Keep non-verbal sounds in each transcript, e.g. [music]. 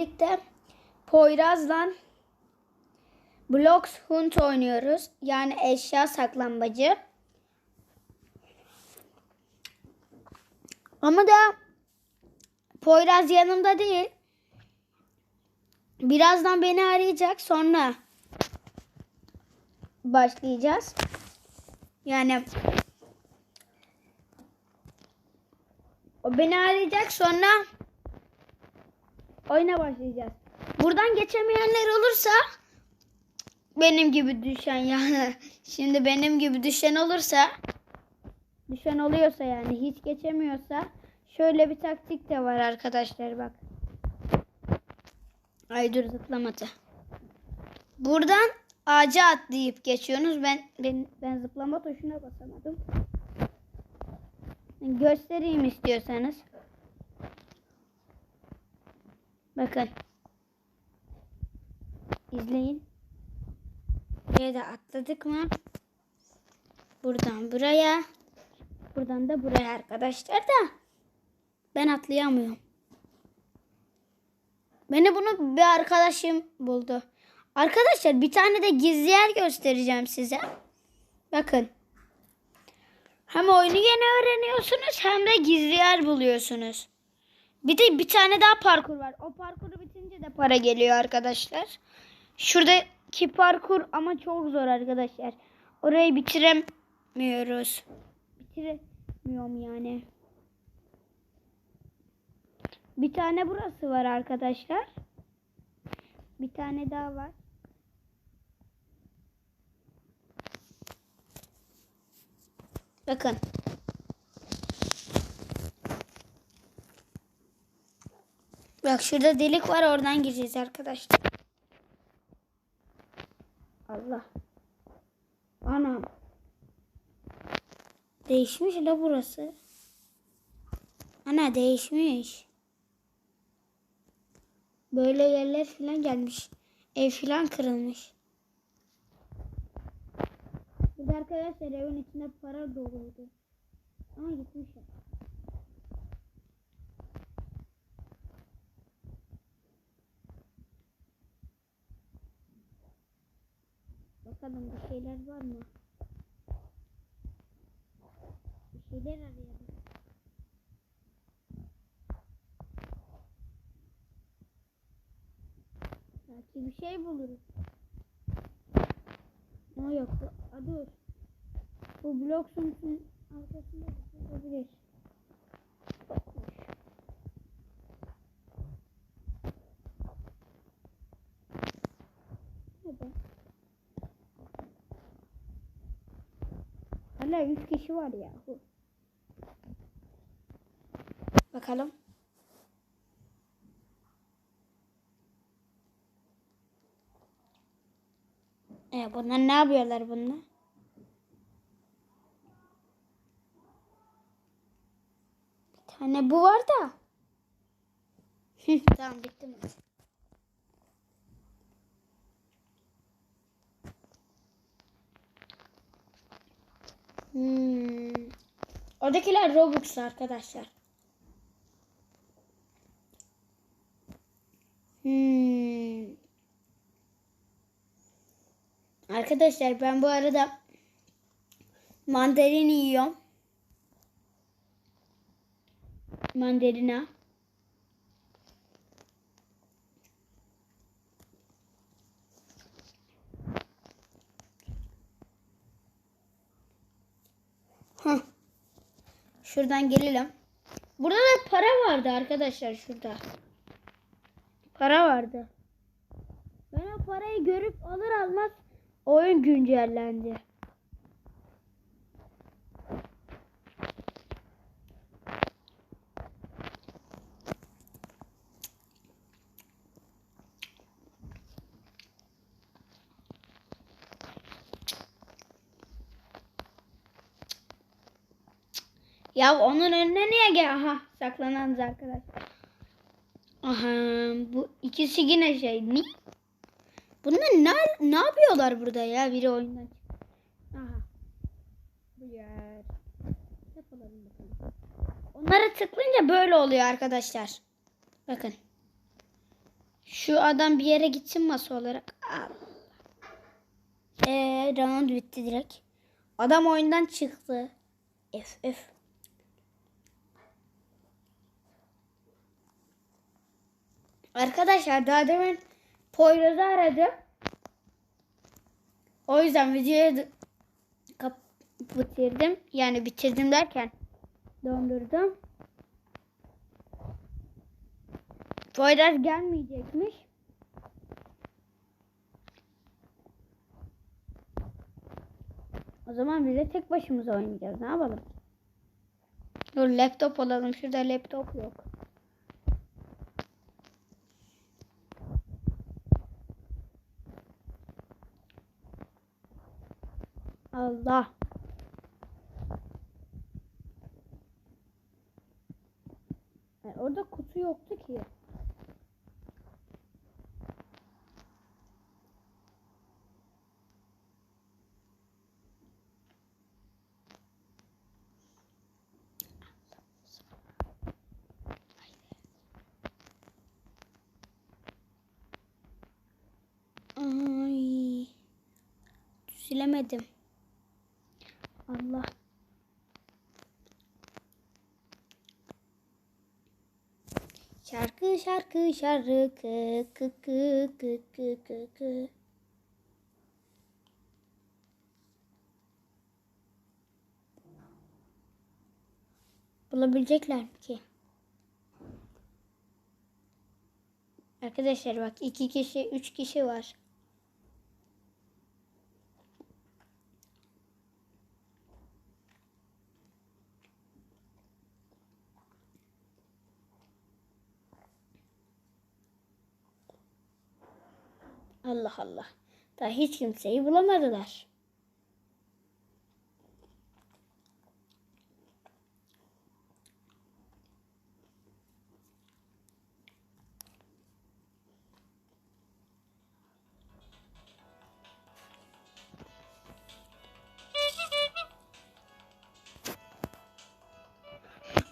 birlikte Poyraz'la Blocks Hunt oynuyoruz. Yani eşya saklambacı. Ama da Poyraz yanımda değil. Birazdan beni arayacak. Sonra başlayacağız. Yani o beni arayacak sonra oyuna başlayacağız. Buradan geçemeyenler olursa benim gibi düşen yani [laughs] şimdi benim gibi düşen olursa düşen oluyorsa yani hiç geçemiyorsa şöyle bir taktik de var arkadaşlar bak. Ay dur zıplamadı. Buradan ağaca atlayıp geçiyorsunuz. Ben ben ben zıplama tuşuna basamadım. Göstereyim istiyorsanız. Bakın. İzleyin. Buraya da atladık mı? Buradan buraya. Buradan da buraya arkadaşlar da. Ben atlayamıyorum. Beni bunu bir arkadaşım buldu. Arkadaşlar bir tane de gizli yer göstereceğim size. Bakın. Hem oyunu yeni öğreniyorsunuz hem de gizli yer buluyorsunuz. Bir de bir tane daha parkur var. O parkuru bitince de para geliyor arkadaşlar. Şuradaki parkur ama çok zor arkadaşlar. Orayı bitiremiyoruz. Bitiremiyorum yani. Bir tane burası var arkadaşlar. Bir tane daha var. Bakın. Bak şurada delik var oradan gireceğiz arkadaşlar. Allah. Anam. Değişmiş la burası. Ana değişmiş. Böyle yerler filan gelmiş. Ev filan kırılmış. Burada arkadaşlar evin içinde para doluydu. Ama gitmiş. Bakalım bir şeyler var mı? Bir şeyler arayalım. Belki bir şey buluruz. Ama yok. Aa, dur. Bu blok sunsun arkasında şey olabilir. Neden? Hala 3 kişi var ya. Bakalım. E, bunlar ne yapıyorlar bunlar? Bir tane bu var da. [laughs] tamam bitti mi? Hmm. Oradakiler Robux arkadaşlar. Hmm. Arkadaşlar ben bu arada mandalini yiyorum. Mandalina. Şuradan gelelim. Burada da para vardı arkadaşlar şurada. Para vardı. Ben o parayı görüp alır almaz oyun güncellendi. Ya onun önüne niye gel? Aha saklananız arkadaşlar. Aha bu ikisi yine şey. Ne? Bunlar ne, ne yapıyorlar burada ya? Biri oyundan. Aha. Bu yer. Yapalım bakalım. Onlara tıklayınca böyle oluyor arkadaşlar. Bakın. Şu adam bir yere gitsin masa olarak. Al. Eee round bitti direkt. Adam oyundan çıktı. F F. Arkadaşlar daha demin Poyraz'ı aradım. O yüzden videoyu bitirdim. Yani bitirdim derken dondurdum. Poyraz gelmeyecekmiş. O zaman biz tek başımıza oynayacağız. Ne yapalım? Dur laptop alalım. Şurada laptop yok. Allah. E, orada kutu yoktu ki. Ay. Silemedim. Allah. Şarkı şarkı şarkı kı kı kı kı kı kı. Bulabilecekler mi ki? Arkadaşlar bak iki kişi, üç kişi var. Allah Allah. Daha hiç kimseyi bulamadılar.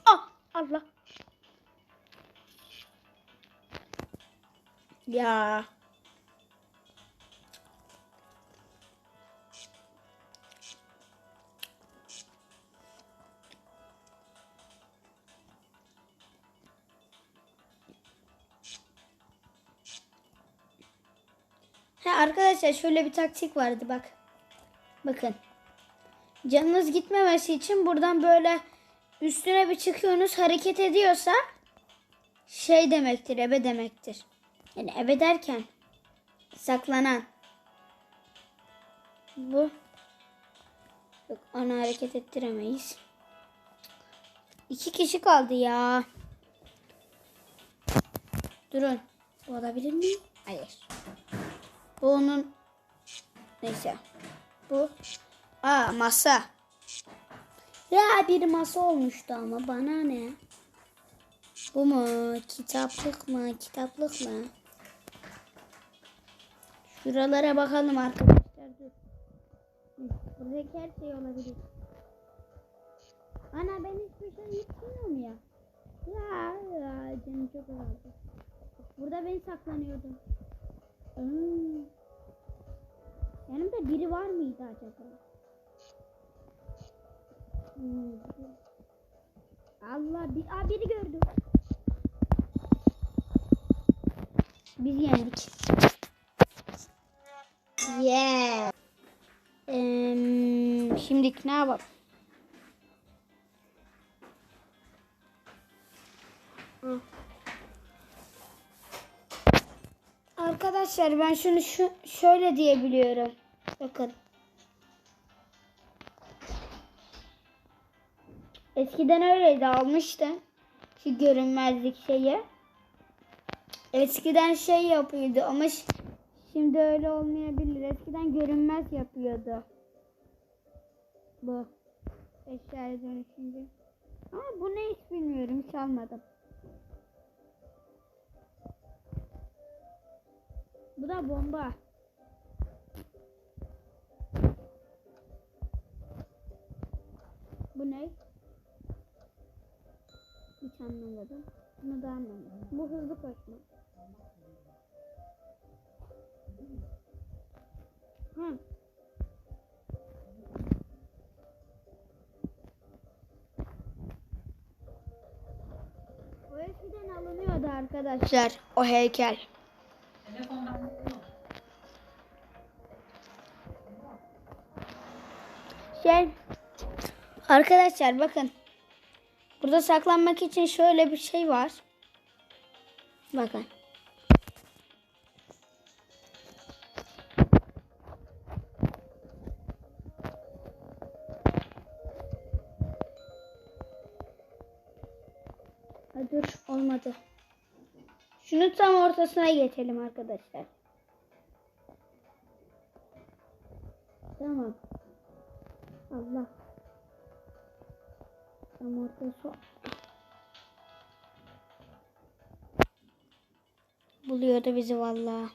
Ah Allah. Ya. Arkadaşlar şöyle bir taktik vardı bak. Bakın. Canınız gitmemesi için buradan böyle üstüne bir çıkıyorsunuz hareket ediyorsa şey demektir ebe demektir. Yani ebe derken saklanan. Bu. Yok ana hareket ettiremeyiz. İki kişi kaldı ya. Durun. Olabilir mi? Hayır. Bu onun neyse. Bu aa masa. Ya bir masa olmuştu ama bana ne? Bu mu? Kitaplık mı? Kitaplık mı? Şuralara bakalım arkadaşlar. Dur. Buradaki her şey olabilir. Ana ben hiçbir şey yutmuyorum ya. Ya, ya canım çok azaldı. Burada ben saklanıyordum. Hmm. Yanımda biri var mıydı acaba? Hmm. Allah bir aa, biri gördüm. Biz yendik. Yeah. Em, şimdi ne yapalım? Arkadaşlar ben şunu şu, şöyle diyebiliyorum. Bakın. Eskiden öyleydi almıştı. Şu görünmezlik şeyi. Eskiden şey yapıyordu ama şimdi öyle olmayabilir. Eskiden görünmez yapıyordu. Bu. Eşyaya dönüşünce. Ama bu ne hiç bilmiyorum. Hiç almadım. Bu da bomba. Bu ne? Hiç anlamadım. Bunu da anlamadım. Bu hızlı koşma. Hı. O eskiden alınıyordu arkadaşlar o heykel. Şey arkadaşlar bakın. Burada saklanmak için şöyle bir şey var. Bakın. Dur olmadı. Şunu tam ortasına geçelim arkadaşlar. Tamam. Allah. Tam ortası. Buluyordu bizi vallahi.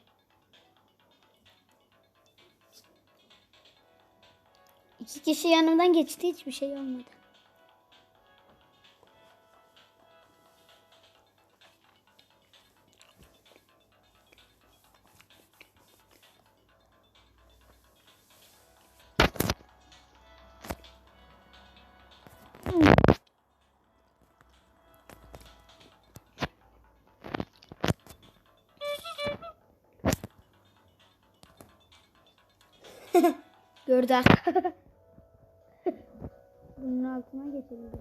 İki kişi yanımdan geçti hiçbir şey olmadı. Gördü [laughs] Bunun altına geçelim.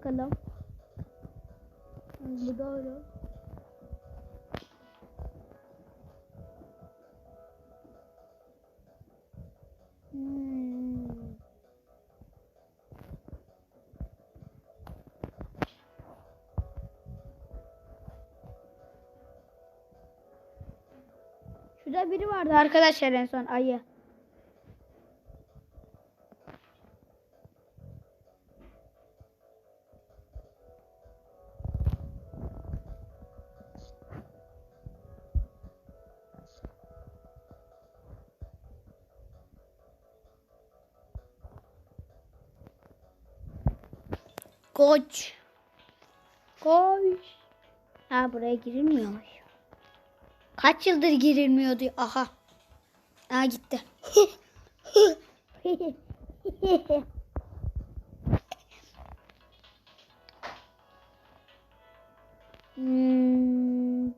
Bakalım. Bu doğru. Hmm. Şurada biri vardı arkadaşlar en son ayı. Koç. Koş. Ha buraya girilmiyormuş. Kaç yıldır girilmiyordu? Aha. Aa gitti. hmm.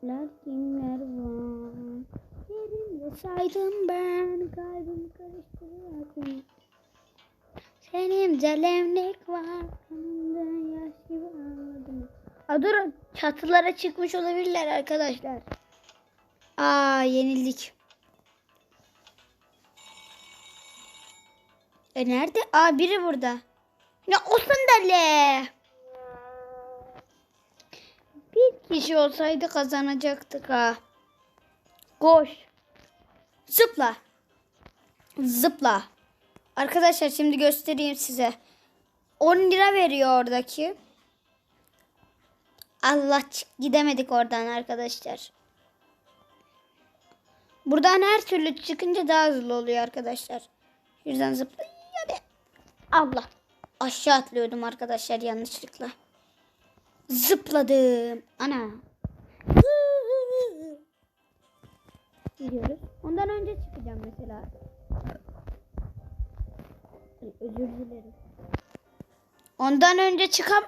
Kimler kimler var? Yerimde saydım ben kalbim karıştırıyor. Senin celemlik var. Kanımda yaş gibi ağladım. Aa, dur çatılara çıkmış olabilirler arkadaşlar. Aa yenildik. E nerede? Aa biri burada. Ya o sandalye. Bir kişi olsaydı kazanacaktık ha. Koş. Zıpla. Zıpla. Arkadaşlar şimdi göstereyim size. 10 lira veriyor oradaki. Allah çık- gidemedik oradan arkadaşlar. Buradan her türlü çıkınca daha hızlı oluyor arkadaşlar. Yüzden zıpla. Hadi. Allah. Aşağı atlıyordum arkadaşlar yanlışlıkla. Zıpladım. Ana. Gidiyoruz. Ondan önce çıkacağım mesela. Özür dilerim. Ondan önce çıkam.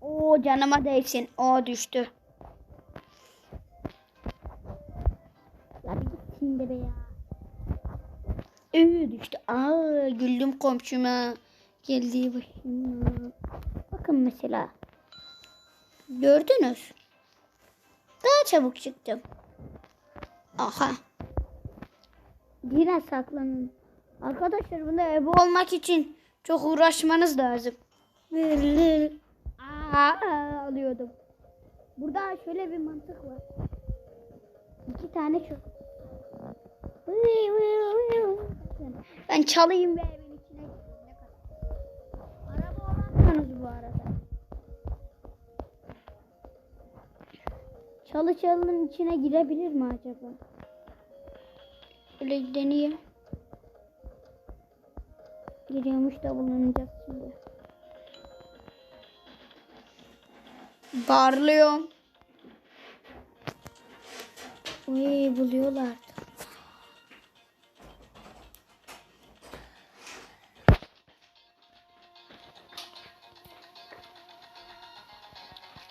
Oo canıma değsin. O düştü. Ya bir şimdi be ya. Ee, düştü. Aa güldüm komşuma. Geldiği başıma. Bakın mesela. Gördünüz. Daha çabuk çıktım. Aha. Yine saklanın. Arkadaşlar bunda ebe olmak için çok uğraşmanız lazım. Aa, alıyordum. Burada şöyle bir mantık var. İki tane çok. Ben çalayım ve evin içine gireyim. Araba olamıyorsunuz bu arada. Çalı çalının içine girebilir mi acaba? Öyle deneyeyim. Giriyormuş da bulunacak şimdi. Darlıyorum. Uy buluyorlar.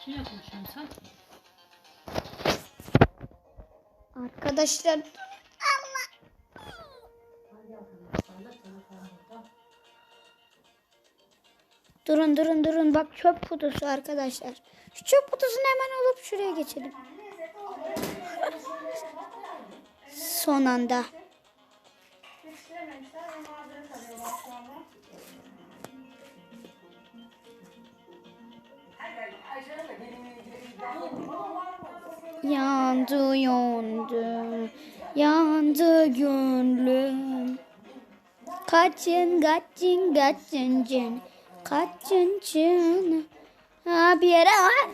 Kimle konuşuyorsun sen? Arkadaşlar Durun durun durun bak çöp kutusu arkadaşlar. Şu çöp kutusunu hemen alıp şuraya geçelim. [laughs] Son anda. Yandı yandı yandı gönlüm. Kaçın kaçın kaçın cın kaçın cın. Ha bir yere var.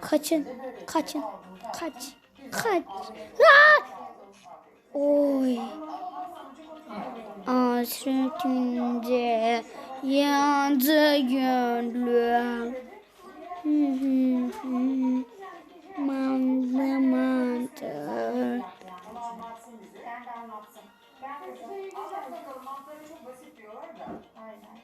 Kaçın kaçın kaç kaç. Ha! Oy. Hasretince yandı gönlüm. Mandı mandı. Ben de çok basit diyorlar da. Aynen.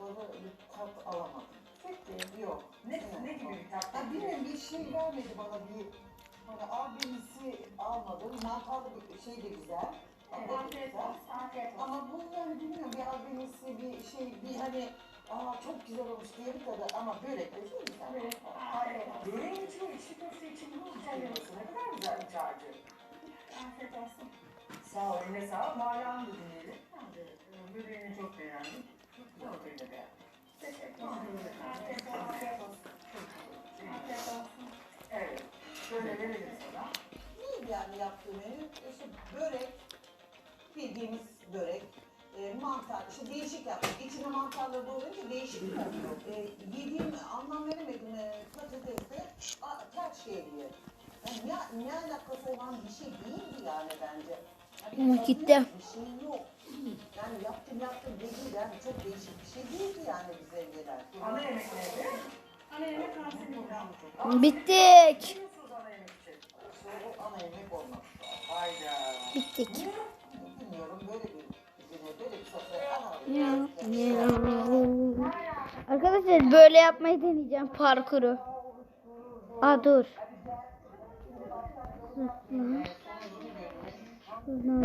Ne, ne gibi bir tat? Ya bilmiyorum bir şey vermedi bana bir. Hani abimisi almadı. Mantarlı bir şey de güzel. Da Afiyet güzel. olsun. Afiyet olsun. Ama bunları bilmiyorum bir abimisi bir şey bir hani aa çok güzel olmuş diye bir tadı ama börek de çok güzel. Evet, afiyet olsun. Böreğin içi içi köfte için bu seviyorsun. Ne kadar güzel bir çağcı. Afiyet olsun. Sağ ol, eline sağ ol. Nalan'ı da dinleyelim. Böreğini çok beğendim. Çok da beğendim. Teşekkür ederim. Şöyle verelim sana. Neydi yani yaptığım menü? İşte börek, bildiğimiz börek, e, mantar, işte değişik yaptık. İçine mantarla doğrayınca değişik mi oluyor? E, yediğim anlam veremedim e, patatesle a, ters geliyor. Yani ne, ne alakası olan bir şey değildi yani bence. Yani gitti. Bir şey yok. Yani yaptım yaptım dedi yani çok değişik bir şey değildi yani bize gelen. Ana yemek neydi? Ana yemek kanseriyim. Bittik. Böyle bir sofraya ana Arkadaşlar böyle yapmayı deneyeceğim parkuru. Aa dur. Zıpla.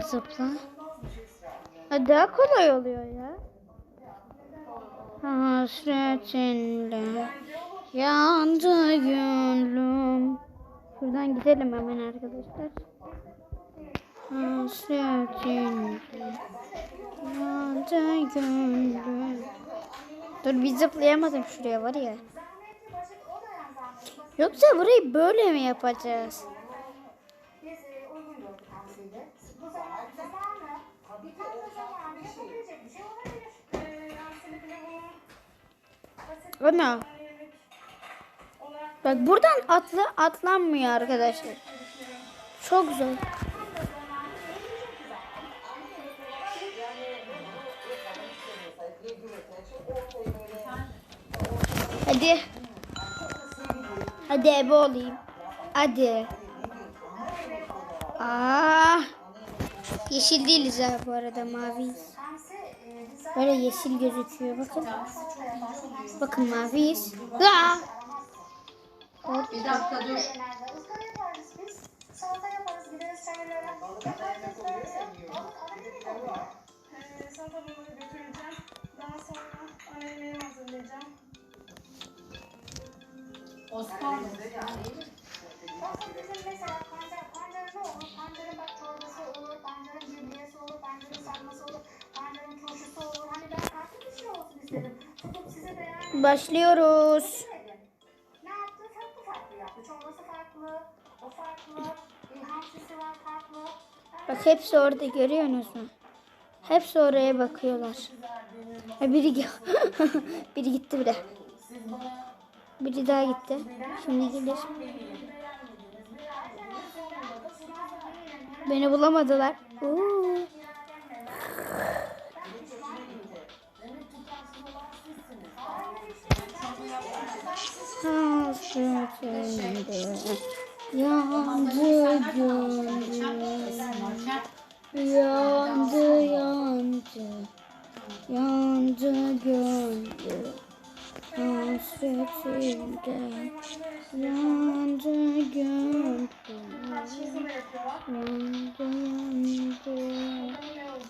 Zıpla. Ha, daha kolay oluyor ya. Hasretinle yandı gönlüm. Şuradan gidelim hemen arkadaşlar. Hasretinle yandı gönlüm. Dur bir zıplayamadım şuraya var ya. Yoksa burayı böyle mi yapacağız? Ana Bak buradan atla atlanmıyor arkadaşlar. Çok zor. Hadi. Hadi ebe olayım. Hadi. Aa. Yeşil değiliz ha bu arada maviyiz. Böyle yeşil gözüküyor bakın. Bakın maviyiz. Aa. Bir dakika dur. Iskara yaparız biz. Salata yaparız. Ee, salatalığı götüreceğim. Daha sonra ana yemeğimi hazırlayacağım. Osmanlı. Bakın bizim mesela pancar, pancar ne olur? Pancarın bak çorbası olur, pancarın cümbiyesi olur, pancarın sarması olur, pancarın turşusu olur. Hani ben farklı bir şey olsun istedim. Tutup size de yani Başlıyoruz. Hepsi orada görüyorsunuz mu? Hepsi oraya bakıyorlar. Ha, biri, gi- [laughs] biri gitti bile. Biri daha gitti. Şimdi gelir. Beni bulamadılar. Oo. Hasretinde yandı. Yandı yandı gönlüm Hasretinde Yandı yapıyorlar. Yandı yandı?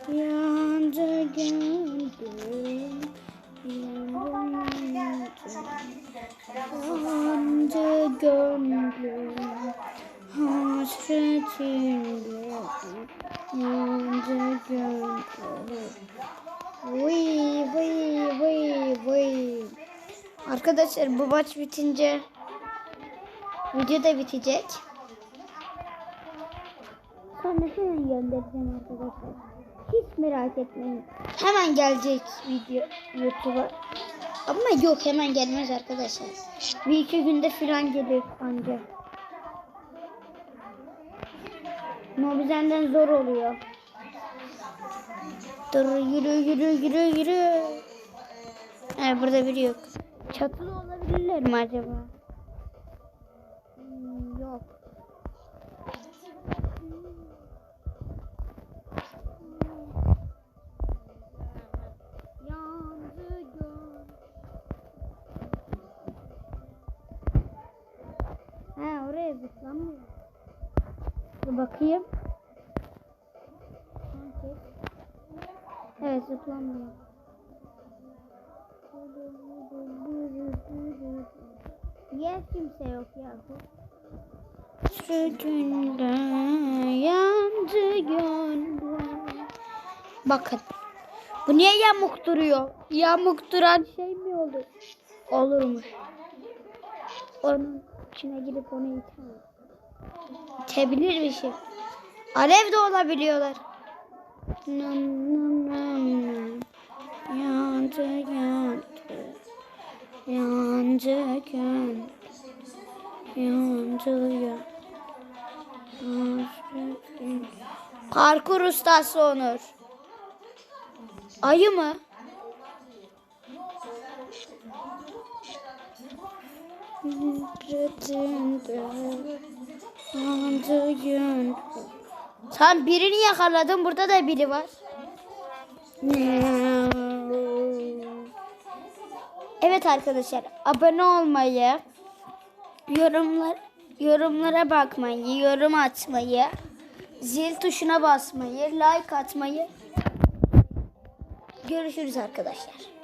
Yandı gönlüm Yandı gönlüm Hasretimle Vıy vıy vıy vıy Arkadaşlar bu maç bitince Video da bitecek. Sonra hemen göndereceğim arkadaşlar. Hiç merak etmeyin. Hemen gelecek video YouTube'a. Ama yok hemen gelmez arkadaşlar. Bir iki günde falan gelir ancak Mobizen'den zor oluyor. Dur yürü yürü yürü yürü. Evet burada biri yok. Çatıda olabilirler mi acaba? Bakayım. Evet zıplamıyor. Niye kimse yok ya bu? Sütünde yandı gönlüm. Bakın. Bu niye yamuk duruyor? Yamuk duran şey mi olur? Olurmuş. Onun içine girip onu iter. Şey. Alev de olabiliyorlar. Yandı yandı. Yandı yandı. Yandı yandı. Parkur ustası Onur. Ayı mı? Hasretimde yandı yandı. Tam birini yakaladım. Burada da biri var. Evet arkadaşlar abone olmayı, yorumlar yorumlara bakmayı, yorum atmayı, zil tuşuna basmayı, like atmayı. Görüşürüz arkadaşlar.